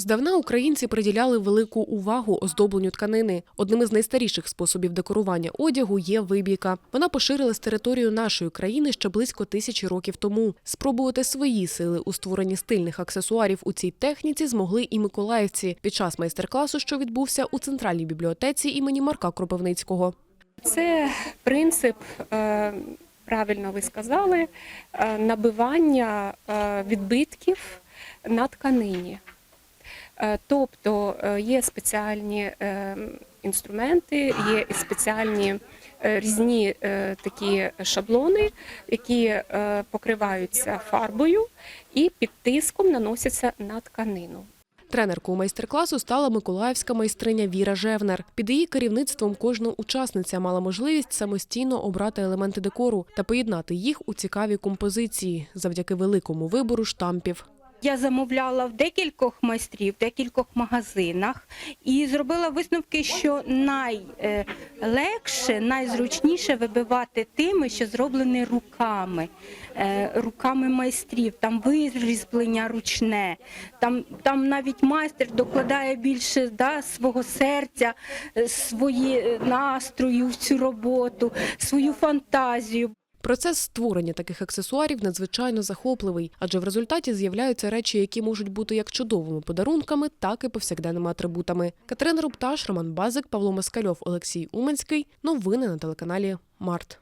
Здавна українці приділяли велику увагу оздобленню тканини. Одним із найстаріших способів декорування одягу є вибійка. Вона поширилась територію нашої країни ще близько тисячі років тому. Спробувати свої сили у створенні стильних аксесуарів у цій техніці змогли і миколаївці під час майстер-класу, що відбувся у центральній бібліотеці імені Марка Кропивницького. Це принцип, е, правильно ви сказали, е, набивання е, відбитків на тканині. Е, Тобто е, є спеціальні е, інструменти, є спеціальні різні такі шаблони, які покриваються фарбою і під тиском наносяться на тканину. Тренеркою майстер-класу стала миколаївська майстриня Віра Жевнер. Під її керівництвом кожна учасниця мала можливість самостійно обрати елементи декору та поєднати їх у цікаві композиції завдяки великому вибору штампів. Я замовляла в декількох майстрів, в декількох магазинах і зробила висновки, що найлегше, найзручніше вибивати тими, що зроблені руками, е, руками майстрів. Там вирізблення ручне, там, там навіть майстер докладає більше да, свого серця, е, свої е, настрою в цю роботу, свою фантазію. Процес створення таких аксесуарів надзвичайно захопливий, адже в результаті з'являються речі, які можуть бути як чудовими подарунками, так і повсякденними атрибутами. Катерина Рупташ, Роман Базик, Павло Москальов, Олексій Уманський. Новини на телеканалі Март.